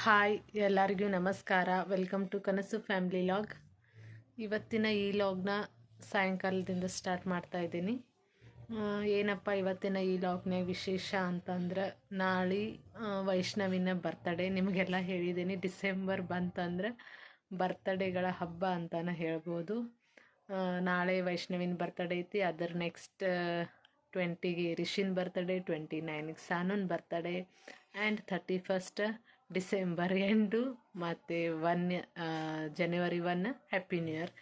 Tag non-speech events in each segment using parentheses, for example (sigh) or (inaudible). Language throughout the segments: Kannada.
ಹಾಯ್, ಎಲ್ಲರಿಗೂ ನಮಸ್ಕಾರ. Welcome to Kanasu family vlog ಇವತ್ತಿನ ಈ ಲಾಗ್ನ ಸಾಯಂಕಾಲದಿಂದ ಸ್ಟಾರ್ಟ್ ಮಾಡ್ತಾ ಇದ್ದೀನಿ. ಏನಪ್ಪ ಇವತ್ತಿನ ಈ ಲಾಗ್ನ ವಿಶೇಷ ಅಂತಂದ್ರೆ, ನಾಳೆ ವೈಷ್ಣವಿನ ಬರ್ತಡೇ ನಿಮಗೆಲ್ಲ ಹೇಳಿದ್ದೀನಿ, ಡಿಸೆಂಬರ್ ಬಂತಂದ್ರೆ ಬರ್ತಡೇಗಳ ಹಬ್ಬ ಅಂತಲೇ ಹೇಳ್ಬೋದು. ನಾಳೆ ವೈಷ್ಣವಿನ ಬರ್ತಡೇ ಐತಿ, ಅದರ ನೆಕ್ಸ್ಟ್ ಟ್ವೆಂಟಿಗೆ ರಿಷಿನ್ ಬರ್ತಡೇ ಟ್ವೆಂಟಿ ನೈನಿಗೆ ಸಾನುನ್ birthday and thirty first December end ಮತ್ತು ಒನ್ ಜನವರಿ one happy new year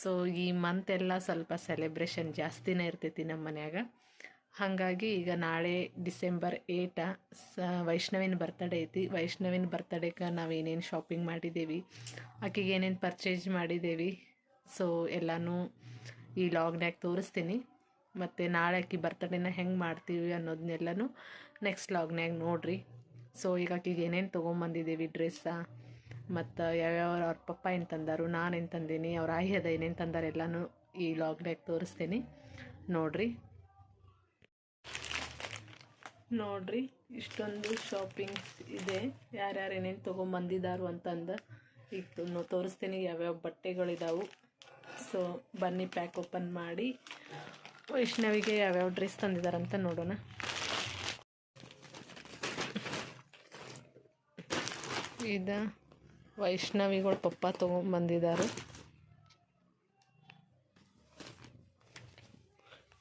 so ಈ ಮಂತ್ ಎಲ್ಲ ಸ್ವಲ್ಪ ಸೆಲೆಬ್ರೇಷನ್ ಜಾಸ್ತಿನೇ ಇರ್ತೈತಿ ನಮ್ಮ ಮನ್ಯಾಗ. ಹಾಗಾಗಿ ಈಗ ನಾಳೆ ಡಿಸೆಂಬರ್ ಏಟ, ಸ, ವೈಷ್ಣವಿನ ಬರ್ತಡೇ ಐತಿ. ವೈಷ್ಣವಿನ ಬರ್ತಡೇಗೆ ನಾವು ಏನೇನು ಶಾಪಿಂಗ್ ಮಾಡಿದ್ದೀವಿ ಆಕೆಗೆ ಏನೇನು ಪರ್ಚೇಸ್ ಮಾಡಿದ್ದೇವೆ ಸೊ ಎಲ್ಲನೂ ಈ ಲಾಗ್ನ್ಯಾಗ ತೋರಿಸ್ತೀನಿ. ಮತ್ತು ನಾಳೆ ಆಕೆ ಬರ್ತಡೇನ ಹೆಂಗೆ ಮಾಡ್ತೀವಿ ಅನ್ನೋದನ್ನೆಲ್ಲನೂ ನೆಕ್ಸ್ಟ್ ಲಾಗ್ನ್ಯಾಗ ನೋಡ್ರಿ. ಸೊ ಈಗ ಆಕಿಗೆ ಏನೇನು ತೊಗೊಂಬಂದಿದ್ದೀವಿ ಡ್ರೆಸ್ಸ ಮತ್ತು ಯಾವ್ಯಾವ ಅವ್ರ ಪಪ್ಪ ಏನು ತಂದಾರು, ನಾನು ಏನು ತಂದೀನಿ, ಅವ್ರ ಆಯಿ ಅದ ಏನೇನು ತಂದಾರೆ ಎಲ್ಲನೂ ಈ ಲಾಗ್ನ್ಯಾಗ ತೋರಿಸ್ತೀನಿ. ನೋಡ್ರಿ. ನೋಡ್ರಿ, ಇಷ್ಟೊಂದು ಶಾಪಿಂಗ್ಸ್ ಇದೆ. ಯಾರ್ಯಾರು ಏನೇನು ತೊಗೊಂಬಂದಿದ್ದಾರು ಅಂತಂದು ಈಗ ತೋರಿಸ್ತೀನಿ ಯಾವ್ಯಾವ ಬಟ್ಟೆಗಳಿದಾವು. ಸೊ ಬನ್ನಿ ಪ್ಯಾಕ್ ಓಪನ್ ಮಾಡಿ. ವೈಷ್ಣವಿಗೆ ಯಾವ್ಯಾವ ಡ್ರೆಸ್ ತಂದಿದ್ದಾರಂತ ನೋಡೋಣ. ಇದ ವೈಷ್ಣವಿಗಳು ಪಪ್ಪ ತೊಗೊಂಬಂದಿದ್ದಾರೆ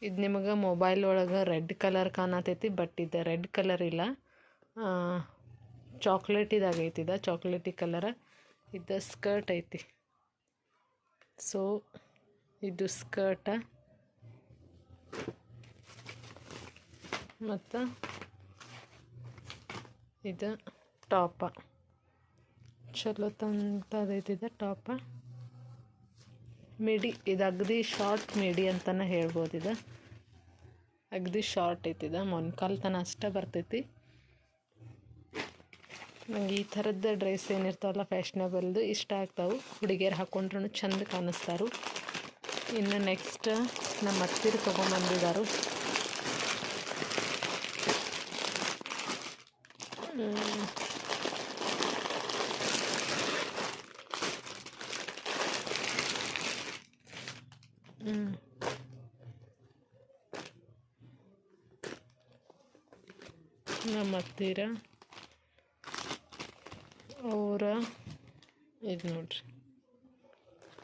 ಇದು ನಿಮಗೆ ಮೊಬೈಲ್ ಒಳಗೆ ರೆಡ್ ಕಲರ್ ಕಾಣತೈತಿ ಬಟ್ ಇದು ರೆಡ್ ಕಲರ್ ಇಲ್ಲ. ಚಾಕ್ಲೇಟ್ ಇದಾಗೈತಿ ಇದು ಚಾಕ್ಲೇಟಿ ಕಲರ್ ಇದು ಸ್ಕರ್ಟ್ ಐತಿ. ಸೊ ಇದು ಸ್ಕರ್ಟ ಮತ್ತು ಇದು ಟಾಪ ಚಲೋ ತಂತದೈತಿದೆ ಟಾಪ. ಮಿಡಿ, ಇದು ಅಗದಿ ಶಾರ್ಟ್ ಮಿಡಿ ಅಂತಲೇ ಹೇಳ್ಬೋದು ಇದು. ಅಗದಿ ಶಾರ್ಟ್ ಐತಿದ ಮೊನ್ಕಾಲ್ ತನ ಅಷ್ಟೇ ಬರ್ತೈತಿ. ನಂಗೆ ಈ ಥರದ ಡ್ರೆಸ್ ಏನಿರ್ತಾವಲ್ಲ ಫ್ಯಾಷನಬಲ್ದು ಇಷ್ಟ ಆಗ್ತಾವೆ. ಹುಡುಗಿಯರು ಹಾಕೊಂಡ್ರೂ ಚಂದ ಕಾಣಿಸ್ತಾರು. ಇನ್ನು ನೆಕ್ಸ್ಟ್ ನಮ್ಮ ಅತ್ತಿರು ತೊಗೊಂಬಂದಿದ್ದಾರು ನಮ್ಮ ಹತ್ತಿರ ಅವರ ಇದು ನೋಡ್ರಿ.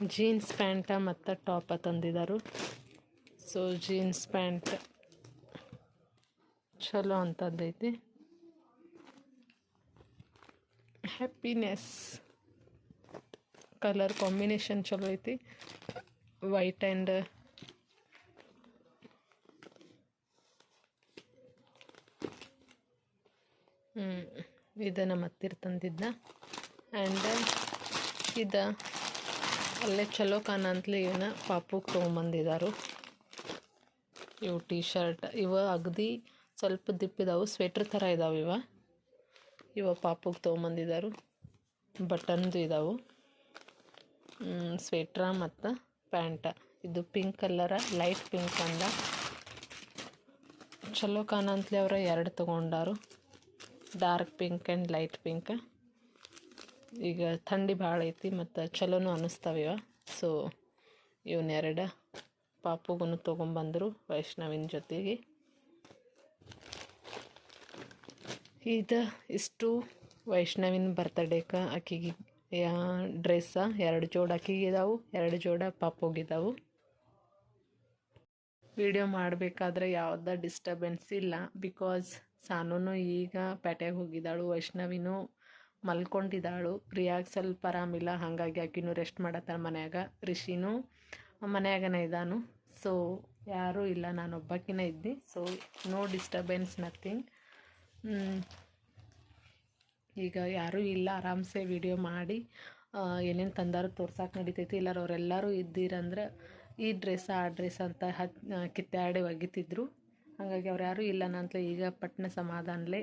ಜೀನ್ಸ್ ಪ್ಯಾಂಟ ಮತ್ತು ಟಾಪ ತಂದಿದ್ದಾರು ಸೊ ಜೀನ್ಸ್ ಪ್ಯಾಂಟ್ ಚಲೋ ಅಂತದ್ದೈತಿ. ಹ್ಯಾಪಿನೆಸ್ ಕಲರ್ ಕಾಂಬಿನೇಷನ್ ಚಲೋ ಐತಿ. ವೈಟ್ ಆ್ಯಂಡ್ ಇದು ನಮ್ಮ ಹತ್ತಿರ ತಂದಿದ್ದ ಆ್ಯಂಡ್ ಇದು ಅಲ್ಲೇ ಚಲೋ ಕಾಣಂತಲೇ ಇವನ್ನ ಪಾಪುಗೆ ತೊಗೊಂಬಂದಿದ್ದಾರು ಇವು ಟೀ ಶರ್ಟ್ ಇವ ಅಗದಿ ಸ್ವಲ್ಪ ದಿಪ್ಪಿದಾವು, ಸ್ವೆಟ್ರ್ ಥರ ಇದಾವೆ ಇವ. ಇವ ಪಾಪುಗೆ ತೊಗೊಂಬಂದಿದ್ದಾರು ಬಟನ್ದು ಇದಾವೆ. ಸ್ವೆಟ್ರ ಮತ್ತು ಪ್ಯಾಂಟ. ಇದು ಪಿಂಕ್ ಕಲರ, ಲೈಟ್ ಪಿಂಕ್ ಅಂದ. ಚಲೋ ಕಾಣಂತಲೇ ಅವರ ಎರಡು ತೊಗೊಂಡಾರು. Dark pink and light pink. ಈಗ ಥಂಡಿ ಭಾಳ ಐತಿ ಮತ್ತು ಚಲೋನು ಅನ್ನಿಸ್ತಾವ ಇವ. ಸೊ ಇವನ್ನೆರಡು ಪಾಪುಗೂ ತೊಗೊಂಬಂದರು ವೈಷ್ಣವಿನ ಜೊತೆಗೆ. ಇದು ಇಷ್ಟು ವೈಷ್ಣವಿನ ಬರ್ತಡೇಕ ಆಕಿಗೆ ಡ್ರೆಸ್ಸ? ಎರಡು ಜೋಡ ಆಕಿಗೆ ಇದಾವು ಎರಡು ಜೋಡ ಪಾಪುಗಿದಾವು ವಿಡಿಯೋ ಮಾಡಬೇಕಾದ್ರೆ ಯಾವುದೇ ಡಿಸ್ಟರ್ಬೆನ್ಸ್ ಇಲ್ಲ. ಬಿಕಾಸ್ ಸಾನೂನು ಈಗ ಪೇಟೆಗೆ ಹೋಗಿದ್ದಾಳು ವೈಷ್ಣವಿನೂ ಮಲ್ಕೊಂಡಿದ್ದಾಳು ಪ್ರಿಯಾಗೆ ಸ್ವಲ್ಪ ಆರಾಮಿಲ್ಲ ಹಾಗಾಗಿ ಆಕಿನೂ ರೆಸ್ಟ್ ಮಾಡತ್ತಾಳೆ ಮನ್ಯಾಗ. ರಿಷಿನೂ ಮನ್ಯಾಗನೇ ಇದ್ದಾನು. ಸೊ ಯಾರೂ ಇಲ್ಲ ನಾನು ಒಬ್ಬಾಕಿನೇ ಇದ್ದೆ ಸೊ ನೋ ಡಿಸ್ಟರ್ಬೆನ್ಸ್ ನಥಿಂಗ್ ಈಗ ಯಾರೂ ಇಲ್ಲ, ಆರಾಮ್ಸೆ ವಿಡಿಯೋ ಮಾಡಿ ಏನೇನು ತಂದಾರು ತೋರ್ಸಕ್ಕೆ ನಡಿತೈತಿ. ಇಲ್ಲಾರ ಅವರೆಲ್ಲರೂ ಇದ್ದೀರಂದ್ರೆ ಈ ಡ್ರೆಸ್ ಆ ಡ್ರೆಸ್ ಅಂತ ಹತ್ ಕಿತ್ತಾಡಿ ಒಗಿತಿದ್ರು. ಹಾಗಾಗಿ ಅವ್ರು ಯಾರೂ ಇಲ್ಲ ನಂತಲೇ ಈಗ ಪಟ್ನ ಸಮಾಧಾನಲೇ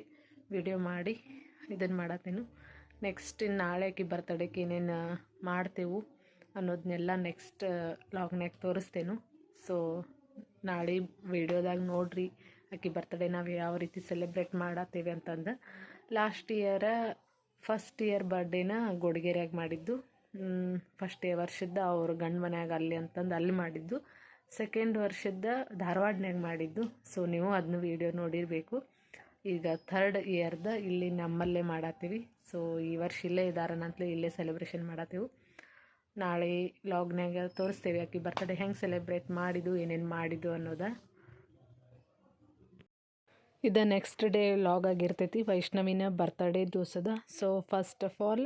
ವಿಡಿಯೋ ಮಾಡಿ ಇದನ್ನು ಮಾಡತ್ತೇನು. ನೆಕ್ಸ್ಟ್ ಇನ್ನು ನಾಳೆ ಆಕಿ ಬರ್ತಡೇಗೆ ಏನೇನು ಮಾಡ್ತೇವು ಅನ್ನೋದನ್ನೆಲ್ಲ ನೆಕ್ಸ್ಟ್ ಲಾಗ್ನ್ಯಾಗ ತೋರಿಸ್ತೇನು. ಸೊ ನಾಳೆ ವಿಡಿಯೋದಾಗ ನೋಡ್ರಿ ಆಕೆ ಬರ್ತಡೇ ನಾವು ಯಾವ ರೀತಿ ಸೆಲೆಬ್ರೇಟ್ ಮಾಡತ್ತೇವೆ ಅಂತಂದು. ಲಾಸ್ಟ್ ಇಯರ, ಫಸ್ಟ್ ಇಯರ್ ಬರ್ಡೇನ ಗೊಡಗೇರಿಯಾಗ ಮಾಡಿದ್ದು. ಫಸ್ಟ್ ಇಯರ್ ವರ್ಷದ ಅವ್ರ ಗಂಡ ಮನ್ಯಾಗ ಅಲ್ಲಿ ಅಂತಂದು ಅಲ್ಲಿ ಮಾಡಿದ್ದು. ಸೆಕೆಂಡ್ ವರ್ಷದ ಧಾರವಾಡನ್ಯಾಗ ಮಾಡಿದ್ದು. ಸೊ ನೀವು ಅದನ್ನ ವೀಡಿಯೋ ನೋಡಿರಬೇಕು. ಈಗ ಥರ್ಡ್ ಇಯರ್ದ ಇಲ್ಲಿ ನಮ್ಮಲ್ಲೇ ಮಾಡತ್ತೀವಿ. ಸೊ ಈ ವರ್ಷ ಇಲ್ಲೇ ಇದಾರನಂತಲೇ ಇಲ್ಲೇ ಸೆಲೆಬ್ರೇಷನ್ ಮಾಡತ್ತೀವಿ. ನಾಳೆ ಲಾಗ್ನ್ಯಾಗ ತೋರಿಸ್ತೇವೆ. ಆಕೆ ಬರ್ತಡೇ ಹೆಂಗೆ ಸೆಲೆಬ್ರೇಟ್ ಮಾಡಿದ್ದು, ಏನೇನು ಮಾಡಿದ್ದು ಅನ್ನೋದ. ಇದು ನೆಕ್ಸ್ಟ್ ಡೇ ಲಾಗ್ ಆಗಿರ್ತೈತಿ, ವೈಷ್ಣವಿನ ಬರ್ತಡೇ ದಿವಸದ. ಸೊ ಫಸ್ಟ್ ಆಫ್ ಆಲ್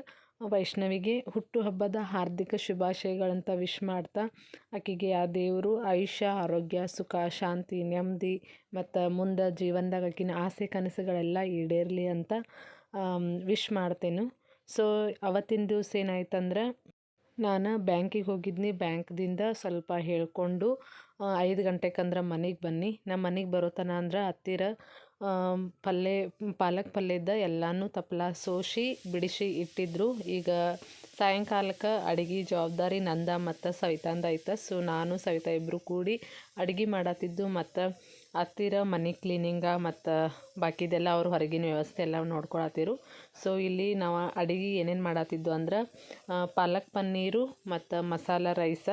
ವೈಷ್ಣವಿಗೆ ಹುಟ್ಟುಹಬ್ಬದ ಹಾರ್ದಿಕ ಶುಭಾಶಯಗಳಂತ ವಿಶ್ ಮಾಡ್ತಾ, ಆಕೆಗೆ ಆ ದೇವರು ಆಯುಷ್ಯ, ಆರೋಗ್ಯ, ಸುಖ, ಶಾಂತಿ, ನೆಮ್ಮದಿ, ಮತ್ತು ಮುಂದೆ ಜೀವನದಾಗ ಆಕಿನ ಆಸೆ, ಕನಸುಗಳೆಲ್ಲ ಈಡೇರಲಿ ಅಂತ ವಿಶ್ ಮಾಡ್ತೇನೆ. ಸೊ ಅವತ್ತಿನ ದಿವಸ ಏನಾಯ್ತಂದ್ರೆ, ನಾನು ಬ್ಯಾಂಕಿಗೆ ಹೋಗಿದ್ನಿ. ಬ್ಯಾಂಕ್ದಿಂದ ಸ್ವಲ್ಪ ಹೇಳ್ಕೊಂಡು ಐದು ಗಂಟೆಗಂದ್ರೆ ಮನೆಗೆ ಬನ್ನಿ. ನಮ್ಮ ಮನೆಗೆ ಬರೋತನ ಅಂದ್ರೆ ಹತ್ತಿರ ಪಲ್ಯ ಪಾಲಕ್ ಪಲ್ಯದ ಎಲ್ಲನೂ ತಪ್ಪಲ ಸೋಸಿ ಬಿಡಿಸಿ ಇಟ್ಟಿದ್ರು. ಈಗ ಸಾಯಂಕಾಲಕ್ಕೆ ಅಡುಗೆ ಜವಾಬ್ದಾರಿ ನಂದ ಮತ್ತು ಸವಿತಾಂದ ಐತೆ. ಸೊ, ನಾನು, ಸವಿತಾ ಇಬ್ಬರು ಕೂಡಿ ಅಡುಗೆ ಮಾಡತ್ತಿದ್ದು ಮತ್ತು ಹತ್ತಿರ ಮನೆ ಕ್ಲೀನಿಂಗ ಮತ್ತು ಬಾಕಿದೆಲ್ಲ ಅವ್ರು ಹೊರಗಿನ ವ್ಯವಸ್ಥೆ ಎಲ್ಲ ನೋಡ್ಕೊಳತ್ತಿರು. ಸೊ, ಇಲ್ಲಿ ನಾವು ಅಡುಗೆ ಏನೇನು ಮಾಡತ್ತಿದ್ದು ಅಂದ್ರೆ ಪಾಲಕ್ ಪನ್ನೀರು ಮತ್ತು ಮಸಾಲ ರೈಸ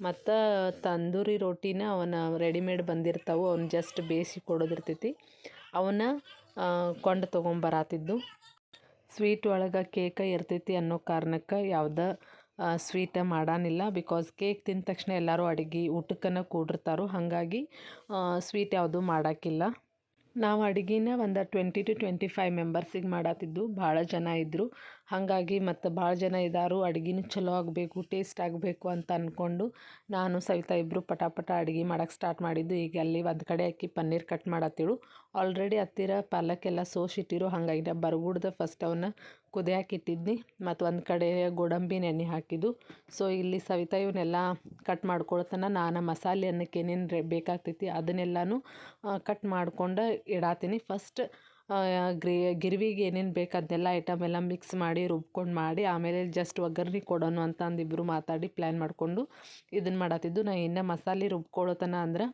ಮತ್ತು ತಂದೂರಿ ರೊಟ್ಟಿನ ಅವನ ರೆಡಿಮೇಡ್ ಬಂದಿರ್ತಾವೆ. ಅವ್ನು ಜಸ್ಟ್ ಬೇಯಿಸಿ ಕೊಡೋದಿರ್ತೈತಿ. ಅವನ್ನ ಕೊಂಡು ತೊಗೊಂಬರಾತಿದ್ದು. ಸ್ವೀಟ್ ಒಳಗೆ ಕೇಕ ಇರ್ತೈತಿ ಅನ್ನೋ ಕಾರಣಕ್ಕೆ ಯಾವುದೇ ಸ್ವೀಟ ಮಾಡಾನಿಲ್ಲ. ಬಿಕಾಸ್ ಕೇಕ್ ತಿಂದ ತಕ್ಷಣ ಎಲ್ಲರೂ ಅಡುಗೆ ಊಟಕ್ಕನ ಕೂಡಿರ್ತಾರೋ. ಹಾಗಾಗಿ ಸ್ವೀಟ್ ಯಾವುದೂ ಮಾಡೋಕ್ಕಿಲ್ಲ ನಾವು ಅಡುಗೆನ ಒಂದು ಟ್ವೆಂಟಿ ಟು ಟ್ವೆಂಟಿ ಫೈವ್ ಮೆಂಬರ್ಸಿಗೆ ಮಾಡತ್ತಿದ್ದು ಭಾಳ ಜನ ಇದ್ದರು ಹಾಗಾಗಿ ಮತ್ತು ಭಾಳ ಜನ ಇದ್ದಾರು ಅಡುಗೆನೂ ಚಲೋ ಆಗಬೇಕು ಟೇಸ್ಟ್ ಆಗಬೇಕು ಅಂತ ಅಂದ್ಕೊಂಡು ನಾನು ಸವಿತಾ ಇಬ್ಬರು ಪಟಾಪಟ ಪಟ ಅಡುಗೆ ಮಾಡೋಕ್ಕೆ ಸ್ಟಾರ್ಟ್ ಮಾಡಿದ್ದು. ಈಗ ಅಲ್ಲಿ ಒಂದು ಕಡೆ ಅಕ್ಕಿ ಪನ್ನೀರ್ ಕಟ್ ಮಾಡತ್ತಿಳು. ಆಲ್ರೆಡಿ ಹತ್ತಿರ ಪಾಲಕ್ಕೆಲ್ಲ ಸೋಸಿಟ್ಟಿರು ಹಾಗಾಗಿ ನಾ ಬರಗುಡ್ದ ಫಸ್ಟ್ ಅವನ್ನ ಕುದಿಯಾಕೆ ಇಟ್ಟಿದ್ನಿ. ಮತ್ತು ಒಂದು ಕಡೆ ಗೋಡಂಬಿ ನೆನೆ ಹಾಕಿದ್ದು. ಸೊ ಇಲ್ಲಿ ಸವಿತಾ ಇವನ್ನೆಲ್ಲ ಕಟ್ ಮಾಡ್ಕೊಳ್ತಾನ. ನಾನು ಮಸಾಲೆ ಅನ್ನಕ್ಕೆ ಏನೇನು ಬೇಕಾಗ್ತೈತಿ ಅದನ್ನೆಲ್ಲನೂ ಕಟ್ ಮಾಡ್ಕೊಂಡು ಇಡಾತೀನಿ. ಫಸ್ಟ್ ಗ್ರೇ, ಗಿರ್ವಿಗೆ ಏನೇನು ಬೇಕು ಅದನ್ನೆಲ್ಲ ಐಟಮ್ ಎಲ್ಲ ಮಿಕ್ಸ್ ಮಾಡಿ, ರುಬ್ಕೊಂಡು ಮಾಡಿ, ಆಮೇಲೆ ಜಸ್ಟ್ ಒಗ್ಗರಣೆ ಕೊಡೋಣ ಅಂತ ಅಂದಿಬ್ಬರು ಮಾತಾಡಿ ಪ್ಲ್ಯಾನ್ ಮಾಡಿಕೊಂಡು ಇದನ್ನು ಮಾಡತ್ತಿದ್ದು. ನಾ ಇನ್ನೇ ಮಸಾಲೆ ರುಬ್ಕೊಳ್ಳೋತನ ಅಂದ್ರೆ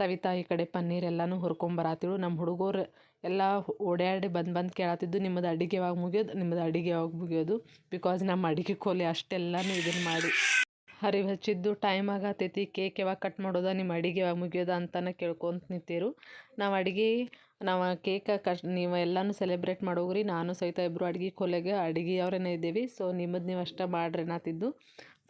ಸವಿತಾ ಈ ಕಡೆ ಪನ್ನೀರ್ ಎಲ್ಲನೂ ಹುರ್ಕೊಂಬರತ್ತಿಳು ನಮ್ಮ ಹುಡುಗರು ಎಲ್ಲ ಓಡಾಡಿ ಬಂದು ಬಂದು ಕೇಳತ್ತಿದ್ದು, ನಿಮ್ಮದು ಅಡುಗೆ ಯಾವಾಗ ಮುಗಿಯೋದು? ನಿಮ್ಮದು ಅಡುಗೆ ಯಾವಾಗ ಮುಗಿಯೋದು? ಬಿಕಾಸ್ ನಮ್ಮ ಅಡುಗೆ ಕೋಲಿ ಅಷ್ಟೆಲ್ಲನೂ ಇದನ್ನು ಮಾಡಿ. ಹರಿವು ಹಚ್ಚಿದ್ದು ಟೈಮ್ ಆಗತೈತಿ ಕೇಕ್ ಯಾವಾಗ ಕಟ್ ಮಾಡೋದ ನಿಮ್ಮ ಅಡುಗೆ ಯಾವಾಗ ಮುಗಿಯೋದ ಅಂತಲೇ ಕೇಳ್ಕೊಂತ ನಿಂತಿರು. ನಾವು ಅಡುಗೆ, ನಾವು ಕೇಕ ಕಟ್ ನೀವು ಎಲ್ಲನೂ ಸೆಲೆಬ್ರೇಟ್ ಮಾಡೋಗ್ರಿ. ನಾನು ಸಹಿತ ಇಬ್ಬರು ಅಡುಗೆ ಕೊಲೆಗೆ ಅಡುಗೆಯವ್ರೇ ಇದ್ದೀವಿ. ಸೊ ನಿಮ್ಮದು ನೀವು ಅಷ್ಟೇ ಮಾಡ್ರಿ ನಾತಿದ್ದು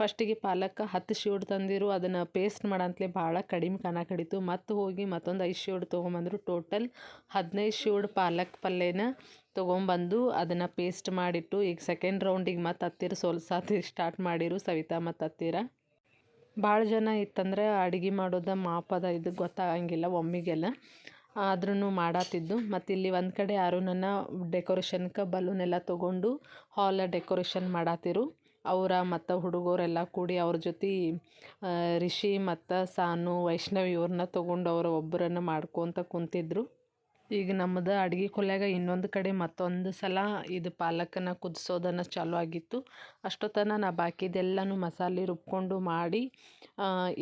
ಫಸ್ಟಿಗೆ ಪಾಲಕ್ ಹತ್ತು ಶೀಡ್ ತಂದಿರು. ಅದನ್ನು ಪೇಸ್ಟ್ ಮಾಡಂತಲೇ ಭಾಳ ಕಡಿಮೆ ಕಡಿತು. ಮತ್ತು ಹೋಗಿ ಮತ್ತೊಂದು ಐದು ಶೀಡ್ ತೊಗೊಂಬಂದರು. ಟೋಟಲ್ ಹದಿನೈದು ಶೀಡ್ ಪಾಲಕ್ ಪಲ್ಯನ ತೊಗೊಂಬಂದು ಅದನ್ನು ಪೇಸ್ಟ್ ಮಾಡಿಟ್ಟು ಈಗ ಸೆಕೆಂಡ್ ರೌಂಡಿಗೆ ಮತ್ತು ಹತ್ತಿರ ಸೋಲ್ಸಾತಿ ಸ್ಟಾರ್ಟ್ (laughs) ಮಾಡಿರು ಸವಿತಾ ಮತ್ತು ಹತ್ತಿರ. ಭಾಳ ಜನ ಇತ್ತಂದ್ರೆ ಅಡುಗೆ ಮಾಡೋದ ಮಾಪದ ಇದು ಗೊತ್ತಾಗಂಗಿಲ್ಲ ಒಮ್ಮಿಗೆಲ್ಲ. ಆದ್ರೂ ಮಾಡತ್ತಿದ್ದು ಮತ್ತು ಇಲ್ಲಿ ಒಂದು ಕಡೆ ಯಾರು ನನ್ನ ಡೆಕೋರೇಷನ್ಗೆ ಬಲೂನ್ ಎಲ್ಲ ತೊಗೊಂಡು ಹಾಲ ಡೆಕೋರೇಷನ್ ಮಾಡತ್ತಿರು ಅವರ ಮತ್ತು ಹುಡುಗರೆಲ್ಲ ಕೂಡಿ ಅವ್ರ ಜೊತೆ ರಿಷಿ ಮತ್ತು ಸಾನು, ವೈಷ್ಣವಿ ಇವ್ರನ್ನ ತೊಗೊಂಡು ಅವರು ಒಬ್ಬರನ್ನು ಮಾಡ್ಕೊತ ಕುಂತಿದ್ರು. ಈಗ ನಮ್ಮದು ಅಡುಗೆ ಕೊಲ್ಯಾಗ ಇನ್ನೊಂದು ಕಡೆ ಮತ್ತೊಂದು ಸಲ ಇದು ಪಾಲಕನ ಕುದಿಸೋದನ್ನು ಚಾಲು ಆಗಿತ್ತು. ಅಷ್ಟೊತ್ತನ ನಾ ಬಾಕಿದೆಲ್ಲನೂ ಮಸಾಲೆ ರುಬ್ಕೊಂಡು ಮಾಡಿ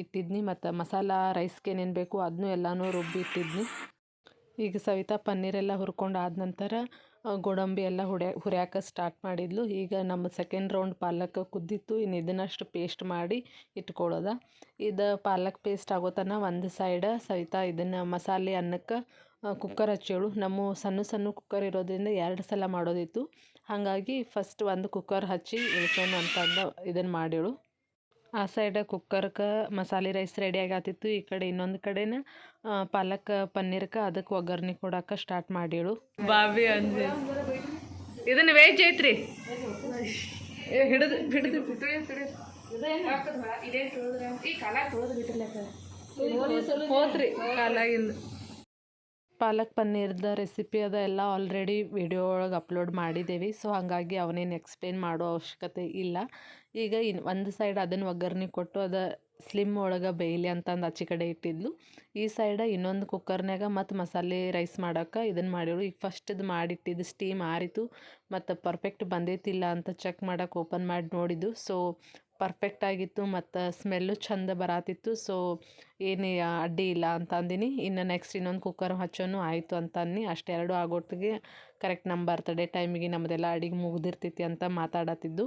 ಇಟ್ಟಿದ್ನಿ. ಮತ್ತು ಮಸಾಲ, ರೈಸ್ಗೆ ಏನೇನು ಬೇಕು ಅದನ್ನೂ ಎಲ್ಲನೂ ರುಬ್ಬಿ ಇಟ್ಟಿದ್ನಿ. ಈಗ ಸವಿತಾ ಪನ್ನೀರೆಲ್ಲ ಹುರ್ಕೊಂಡು ಆದ ನಂತರ ಗೋಡಂಬಿ ಎಲ್ಲ ಹುಡ್ಯಾ ಹುರ್ಯಾಕ ಸ್ಟಾರ್ಟ್ ಮಾಡಿದ್ಲು. ಈಗ ನಮ್ಮ ಸೆಕೆಂಡ್ ರೌಂಡ್ ಪಾಲಕ್ ಕುದ್ದಿತ್ತು. ಇನ್ನು ಇದನ್ನಷ್ಟು ಪೇಸ್ಟ್ ಮಾಡಿ ಇಟ್ಕೊಳ್ಳೋದ ಇದು ಪಾಲಕ್ ಪೇಸ್ಟ್ ಆಗೋತನ ಒಂದು ಸೈಡ ಸವಿತಾ ಇದನ್ನು ಮಸಾಲೆ ಅನ್ನಕ್ಕೆ ಕುಕ್ಕರ್ ಹಚ್ಚೇಳು. ನಮ್ಮ ಸಣ್ಣ ಸಣ್ಣ ಕುಕ್ಕರ್ ಇರೋದ್ರಿಂದ ಎರಡು ಸಲ ಮಾಡೋದಿತ್ತು. ಹಾಗಾಗಿ ಫಸ್ಟ್ ಒಂದು ಕುಕ್ಕರ್ ಹಚ್ಚಿ ಇಳಿಸೋಣ ಅಂತಂದು ಇದನ್ನು ಮಾಡೇಳು ಆ ಸೈಡ ಕುಕ್ಕರ್ಗೆ ಮಸಾಲೆ ರೈಸ್ ರೆಡಿ ಆಗತ್ತಿತ್ತು. ಈ ಕಡೆ ಇನ್ನೊಂದು ಕಡೆನ ಪಾಲಕ್ ಪನ್ನೀರ್ಕ ಅದಕ್ಕೆ ಒಗ್ಗರಣೆ ಕೊಡಕ್ಕೆ ಸ್ಟಾರ್ಟ್ ಮಾಡೇಳು ಬಾಬಿ ಅಂದ್ರೆ ಇದನ್ನ ವೇಜ್ ಐತ್ರಿ. ಹಿಡಿದು ಹಿಡಿದು ಹೋತ್ರಿ ಕಾಲಾಗಿಂದ. ಪಾಲಕ್ ಪನ್ನೀರ್ದ ರೆಸಿಪಿ ಅದ ಎಲ್ಲ ಆಲ್ರೆಡಿ ವಿಡಿಯೋ ಒಳಗೆ ಅಪ್ಲೋಡ್ ಮಾಡಿದ್ದೇವೆ ಸೊ ಹಾಗಾಗಿ ಅವನೇನು ಎಕ್ಸ್ಪ್ಲೇನ್ ಮಾಡೋ ಅವಶ್ಯಕತೆ ಇಲ್ಲ. ಈಗ ಇನ್ ಒಂದು ಸೈಡ್ ಅದನ್ನು ಒಗ್ಗರಣೆ ಕೊಟ್ಟು ಅದ ಸ್ಲಿಮ್ ಒಳಗೆ ಬೇಯಲಿ ಅಂತಂದು ಆಚೆ ಕಡೆ ಇಟ್ಟಿದ್ಲು. ಈ ಸೈಡ ಇನ್ನೊಂದು ಕುಕ್ಕರ್ನಾಗ ಮತ್ತು ಮಸಾಲೆ ರೈಸ್ ಮಾಡೋಕೆ ಇದನ್ನು ಮಾಡಿರು ಈಗ ಫಸ್ಟ್ದು ಮಾಡಿಟ್ಟಿದ್ದು ಸ್ಟೀಮ್ ಆರಿತು. ಮತ್ತು ಪರ್ಫೆಕ್ಟ್ ಬಂದೈತಿಲ್ಲ ಅಂತ ಚೆಕ್ ಮಾಡೋಕೆ ಓಪನ್ ಮಾಡಿ ನೋಡಿದ್ದು. ಸೊ ಪರ್ಫೆಕ್ಟ್ ಆಗಿತ್ತು ಮತ್ತು ಸ್ಮೆಲ್ಲು ಚಂದ ಬರಾತಿತ್ತು. ಸೊ ಏನು ಅಡ್ಡಿ ಇಲ್ಲ ಅಂತ ಅಂದಿನಿ. ಇನ್ನು ನೆಕ್ಸ್ಟ್ ಇನ್ನೊಂದು ಕುಕ್ಕರ್ ಹಚ್ಚೋನು ಆಯಿತು ಅಂತ ಅನ್ನಿ. ಅಷ್ಟೆರಡು ಆಗೋಟ್ಟಿಗೆ ಕರೆಕ್ಟ್ ನಮ್ಮ ಬರ್ತಡೇ ಟೈಮಿಗೆ ನಮ್ಮದೆಲ್ಲ ಅಡಿಗೆ ಮುಗ್ದಿರ್ತೈತಿ ಅಂತ ಮಾತಾಡತ್ತಿದ್ದು.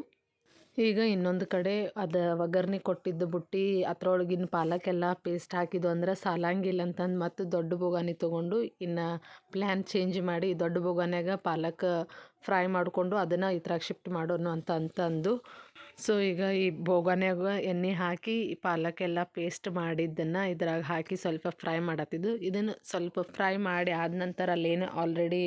ಈಗ ಇನ್ನೊಂದು ಕಡೆ ಅದು ಒಗ್ಗರ್ಣೆ ಕೊಟ್ಟಿದ್ದು ಬುಟ್ಟಿ, ಅದ್ರೊಳಗಿನ ಪಾಲಕ್ಕೆಲ್ಲ ಪೇಸ್ಟ್ ಹಾಕಿದ್ದು ಅಂದ್ರೆ ಸಾಲಂಗಿಲ್ಲ ಅಂತಂದು ಮತ್ತು ದೊಡ್ಡ ಬೋಗಾನಿ ತೊಗೊಂಡು ಇನ್ನು ಪ್ಲ್ಯಾನ್ ಚೇಂಜ್ ಮಾಡಿ ದೊಡ್ಡ ಬೋಗಾನ್ಯಾಗ ಪಾಲಕ್ ಫ್ರೈ ಮಾಡಿಕೊಂಡು ಅದನ್ನು ಇದ್ರಾಗ ಶಿಫ್ಟ್ ಮಾಡೋಣ ಅಂತ ಅಂತಂದು. ಸೊ ಈಗ ಈ ಬೋಗಾನ್ಯಾಗ ಎಣ್ಣೆ ಹಾಕಿ ಪಾಲಕ್ಕೆಲ್ಲ ಪೇಸ್ಟ್ ಮಾಡಿದ್ದನ್ನು ಇದ್ರಾಗ ಹಾಕಿ ಸ್ವಲ್ಪ ಫ್ರೈ ಮಾಡತ್ತಿದ್ದು. ಇದನ್ನು ಸ್ವಲ್ಪ ಫ್ರೈ ಮಾಡಿ ಆದ ನಂತರ ಅಲ್ಲೇನು ಆಲ್ರೆಡಿ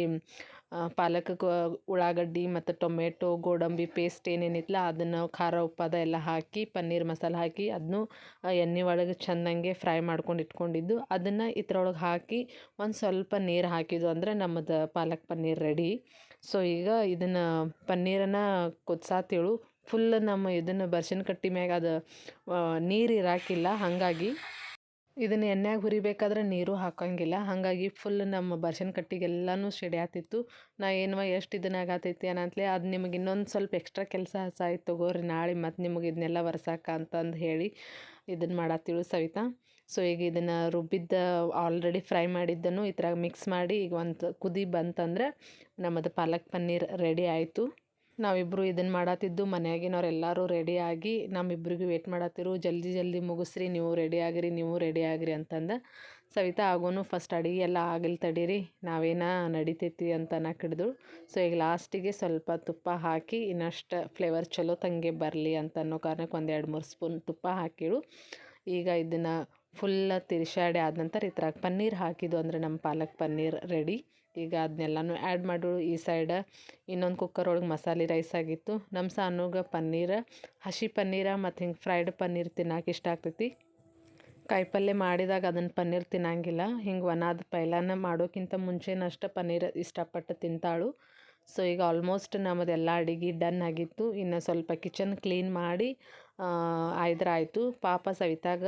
ಪಾಲಕಕ್ಕೆ ಉಳ್ಳಾಗಡ್ಡಿ ಮತ್ತು ಟೊಮೆಟೊ, ಗೋಡಂಬಿ ಪೇಸ್ಟ್ ಏನೇನಿತ್ತಲ್ಲ ಅದನ್ನು ಖಾರ ಉಪ್ಪು ಅದ ಎಲ್ಲ ಹಾಕಿ, ಪನ್ನೀರ್ ಮಸಾಲೆ ಹಾಕಿ ಅದನ್ನು ಎಣ್ಣೆ ಒಳಗೆ ಚೆಂದಂಗೆ ಫ್ರೈ ಮಾಡ್ಕೊಂಡು ಇಟ್ಕೊಂಡಿದ್ದು. ಅದನ್ನು ಇದ್ರೊಳಗೆ ಹಾಕಿ ಒಂದು ಸ್ವಲ್ಪ ನೀರು ಹಾಕಿದ್ದು ಅಂದರೆ ನಮ್ಮದು ಪಾಲಕ್ ಪನ್ನೀರ್ ರೆಡಿ ಸೊ ಈಗ ಇದನ್ನು ಪನ್ನೀರನ್ನು ಕುದ್ಸಾತೇಳು. ಫುಲ್ ನಮ್ಮ ಇದನ್ನು ಬರ್ಸಿನ ಕಟ್ಟಿ ಮ್ಯಾಗ ಅದು ನೀರು ಇರಾಕಿಲ್ಲ. ಹಾಗಾಗಿ ಇದನ್ನು ಎಣ್ಣೆಯಾಗ ಹುರಿಬೇಕಾದ್ರೆ ನೀರು ಹಾಕೋಂಗಿಲ್ಲ. ಹಾಗಾಗಿ ಫುಲ್ ನಮ್ಮ ಬರ್ಸಿನ ಕಟ್ಟಿಗೆಲ್ಲನೂ ಆಗ್ತಿತ್ತು. ನಾ ಏನವ ಎಷ್ಟು ಇದನ್ನ ಆಗತೈತಿ ಅನ್ನತ್ಲೆ ಅದು ನಿಮಗೆ ಇನ್ನೊಂದು ಸ್ವಲ್ಪ ಎಕ್ಸ್ಟ್ರಾ ಕೆಲಸ ಆಯ್ತು ತಗೋರಿ ನಾಳೆ ಮತ್ತು ನಿಮಗೆ ಇದನ್ನೆಲ್ಲ ಒರ್ಸಾಕ ಅಂತಂದು ಹೇಳಿ ಇದನ್ನು ಮಾಡತ್ತಿಳು ಸವಿತಾ. ಸೊ ಈಗ ಇದನ್ನು ರುಬ್ಬಿದ್ದ ಆಲ್ರೆಡಿ ಫ್ರೈ ಮಾಡಿದ್ದನ್ನು ಇದ್ರಾಗ ಮಿಕ್ಸ್ ಮಾಡಿ ಈಗ ಒಂದು ಕುದಿ ಬಂತಂದ್ರೆ ನಮ್ಮದು ಪಾಲಕ್ ಪನ್ನೀರ್ ರೆಡಿ ಆಯಿತು. ನಾವಿಬ್ಬರು ಇದನ್ನು ಮಾಡತ್ತಿದ್ದು ಮನ್ಯಾಗಿನವ್ರೆಲ್ಲರೂ ರೆಡಿಯಾಗಿ ನಮ್ಮಿಬ್ಬರಿಗೂ ವೇಟ್ ಮಾಡತ್ತಿರು ಜಲ್ದಿ ಜಲ್ದಿ ಮುಗಿಸ್ರಿ, ನೀವು ರೆಡಿ ಆಗಿರಿ, ನೀವು ರೆಡಿ ಆಗಿರಿ ಅಂತಂದು ಸವಿತಾ ಆಗೋನು ಫಸ್ಟ್ ಅಡಿಗೆ ಎಲ್ಲ ಆಗಲಿ ತಡೀರಿ, ನಾವೇನ ನಡಿತೈತಿ ಅಂತ ಅನ್ನಕಿಡ್ದು ಸೊ ಈಗ ಲಾಸ್ಟಿಗೆ ಸ್ವಲ್ಪ ತುಪ್ಪ ಹಾಕಿ ಇನ್ನಷ್ಟು ಫ್ಲೇವರ್ ಚಲೋ ತಂಗೆ ಬರಲಿ ಅಂತ ಅನ್ನೋ ಕಾರಣಕ್ಕೆ ಒಂದು ಎರಡು ಮೂರು ಸ್ಪೂನ್ ತುಪ್ಪ ಹಾಕಿಳು ಈಗ ಇದನ್ನು ಫುಲ್ಲ ತಿರ್ಸಾಡಿ ಆದ ನಂತರ ಇದ್ರಾಗ ಪನ್ನೀರ್ ಹಾಕಿದ್ದು ಅಂದರೆ ನಮ್ಮ ಪಾಲಕ್ ಪನ್ನೀರ್ ರೆಡಿ ಈಗ ಅದನ್ನೆಲ್ಲನೂ ಆ್ಯಡ್ ಮಾಡು ಈ ಸೈಡ ಇನ್ನೊಂದು ಕುಕ್ಕರ್ ಒಳಗೆ ಮಸಾಲೆ ರೈಸ್ ಆಗಿತ್ತು. ನಮ್ಮ ಸಾನುಗೆ ಪನ್ನೀರ, ಹಸಿ ಪನ್ನೀರ ಮತ್ತು ಹಿಂಗೆ ಫ್ರೈಡ್ ಪನ್ನೀರ್ ತಿನ್ನಕ್ಕೆ ಇಷ್ಟ ಆಗ್ತೈತಿ. ಕಾಯಿಪಲ್ಯ ಮಾಡಿದಾಗ ಅದನ್ನು ಪನ್ನೀರ್ ತಿನ್ನಂಗಿಲ್ಲ. ಹಿಂಗೆ ಒನಾದ ಪೈಲಾನ ಮಾಡೋಕ್ಕಿಂತ ಮುಂಚೆನಷ್ಟು ಪನ್ನೀರ್ ಇಷ್ಟಪಟ್ಟು ತಿಂತಾಳು. ಸೊ ಈಗ ಆಲ್ಮೋಸ್ಟ್ ನಮ್ಮದೆಲ್ಲ ಅಡಿಗೆ ಡನ್ ಆಗಿತ್ತು. ಇನ್ನು ಸ್ವಲ್ಪ ಕಿಚನ್ ಕ್ಲೀನ್ ಮಾಡಿ ಆಯ್ತು. ಪಾಪ ಸವಿತಾಗ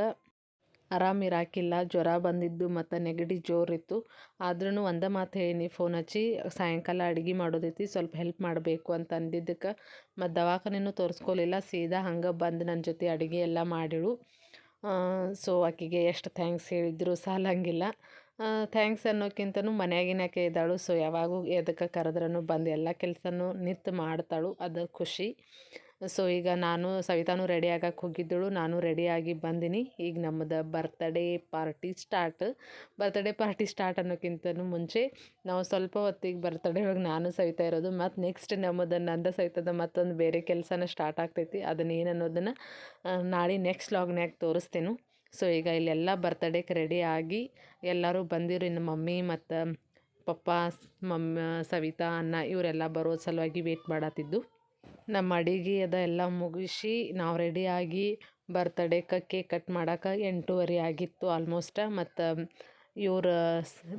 ಆರಾಮಿರಾಕಿಲ್ಲ ಜ್ವರ ಬಂದಿದ್ದು ಮತ್ತು ನೆಗಡಿ ಜೋರಿತ್ತು. ಆದ್ರೂ ಒಂದೇ ಮಾತು ಹೇಳೀನಿ ಫೋನ್ ಹಚ್ಚಿ ಸಾಯಂಕಾಲ ಅಡುಗೆ ಮಾಡೋದೈತಿ, ಸ್ವಲ್ಪ ಹೆಲ್ಪ್ ಮಾಡಬೇಕು ಅಂತ ಅಂದಿದ್ದಕ್ಕೆ ಮತ್ತು ದವಾಖಾನೆನೂ ತೋರಿಸ್ಕೊಲಿಲ್ಲ, ಸೀದಾ ಹಂಗೆ ಬಂದು ನನ್ನ ಜೊತೆ ಅಡುಗೆ ಎಲ್ಲ ಮಾಡಿಳು. ಸೊ ಆಕೆಗೆ ಎಷ್ಟು ಥ್ಯಾಂಕ್ಸ್ ಹೇಳಿದ್ರು, ಸಾಲಂಗಿಲ್ಲ. ಥ್ಯಾಂಕ್ಸ್ ಅನ್ನೋಕ್ಕಿಂತನೂ ಮನೆಯಾಗಿನಾಕೆ ಇದ್ದಾಳು ಸೊ ಯಾವಾಗೂ ಎದಕ್ಕೆ ಕರೆದ್ರೂ ಬಂದು ಎಲ್ಲ ಕೆಲಸನೂ ನಿಂತು ಮಾಡ್ತಾಳು, ಅದು ಖುಷಿ. ಸೊ ಈಗ ನಾನು ಸವಿತಾನು ರೆಡಿ ಆಗಕ್ಕೆ ಹೋಗಿದ್ದಳು. ನಾನು ರೆಡಿಯಾಗಿ ಬಂದಿನಿ. ಈಗ ನಮ್ಮದು birthday party start birthday party start ಅನ್ನೋಕ್ಕಿಂತನೂ ಮುಂಚೆ ನಾವು ಸ್ವಲ್ಪ ಹೊತ್ತಿಗೆ ಬರ್ತಡೇ ಒಳಗೆ ನಾನು, ಸವಿತಾ ಇರೋದು. ಮತ್ತು ನೆಕ್ಸ್ಟ್ ನಮ್ಮದು ನಂದ ಸವಿತದ ಮತ್ತೊಂದು ಬೇರೆ ಕೆಲಸನ ಸ್ಟಾರ್ಟ್ ಆಗ್ತೈತಿ. ಅದನ್ನ ಏನು ಅನ್ನೋದನ್ನು ನಾಳೆ ನೆಕ್ಸ್ಟ್ ಲಾಗ್ನ್ಯಾಗ ತೋರಿಸ್ತೇನೆ. ಸೊ ಈಗ ಇಲ್ಲೆಲ್ಲ ಬರ್ತಡೇಗೆ ರೆಡಿ ಆಗಿ ಎಲ್ಲರೂ ಬಂದಿರು ಇನ್ನು ಮಮ್ಮಿ ಮತ್ತು ಪಪ್ಪ, ಮಮ್ಮ, ಸವಿತಾ ಅನ್ನ ಇವರೆಲ್ಲ ಬರೋ ಸಲುವಾಗಿ ವೇಟ್ ಮಾಡತ್ತಿದ್ದು ನಮ್ಮ ಅಡಿಗೆ ಅದ ಎಲ್ಲ ಮುಗಿಸಿ ನಾವು ರೆಡಿಯಾಗಿ ಬರ್ತಡೇಗೆ ಕೇಕ್ ಕಟ್ ಮಾಡಕ್ಕೆ ಎಂಟೂವರೆ ಆಗಿತ್ತು ಆಲ್ಮೋಸ್ಟ್ ಮತ್ತು ಇವ್ರ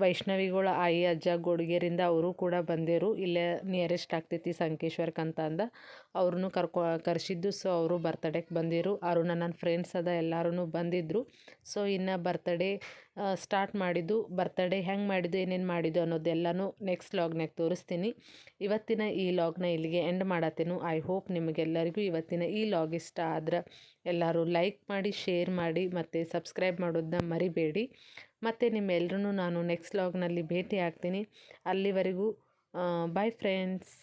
ವೈಷ್ಣವಿಗಳ ಆಯಿ, ಅಜ್ಜ, ಗೋಡ್ಗೇರಿಂದ ಅವರು ಕೂಡ ಬಂದಿರು. ಇಲ್ಲೇ ನಿಯರೆಸ್ಟ್ ಆಗ್ತೈತಿ ಸಂಕೇಶ್ವರ್ಕ್ ಅಂತ ಅಂದ. ಅವ್ರನ್ನೂ ಕರ್ಕೊ, ಕರೆಸಿದ್ದು ಸೊ ಅವರು ಬರ್ತಡೇಗೆ ಬಂದಿರು. ಅರುಣ ನನ್ನ ಫ್ರೆಂಡ್ಸ್ ಅದ ಎಲ್ಲರೂ ಬಂದಿದ್ದರು ಸೊ ಇನ್ನು ಬರ್ತಡೇ ಸ್ಟಾರ್ಟ್ ಮಾಡಿದ್ದು ಬರ್ತಡೇ ಹೆಂಗೆ ಮಾಡಿದ್ದು, ಏನೇನು ಮಾಡಿದ್ದು ಅನ್ನೋದೆಲ್ಲನೂ ನೆಕ್ಸ್ಟ್ ಲಾಗ್ನಾಗ ತೋರಿಸ್ತೀನಿ. ಇವತ್ತಿನ ಈ ಲಾಗ್ನ ಇಲ್ಲಿಗೆ ಎಂಡ್ ಮಾಡತ್ತೇನು. ಐ ಹೋಪ್ ನಿಮಗೆಲ್ಲರಿಗೂ ಇವತ್ತಿನ ಈ ಲಾಗ್ ಇಷ್ಟ ಆದ್ರೆ ಎಲ್ಲರೂ ಲೈಕ್ ಮಾಡಿ ಶೇರ್ ಮಾಡಿ, ಮತ್ತು ಸಬ್ಸ್ಕ್ರೈಬ್ ಮಾಡೋದನ್ನ ಮರಿಬೇಡಿ. ಮತ್ತು ನಿಮ್ಮೆಲ್ಲರೂ ನಾನು ನೆಕ್ಸ್ಟ್ ಲಾಗ್ನಲ್ಲಿ ಭೇಟಿ ಆಗ್ತೀನಿ ಅಲ್ಲಿವರೆಗೂ ಬಾಯ್ ಫ್ರೆಂಡ್ಸ್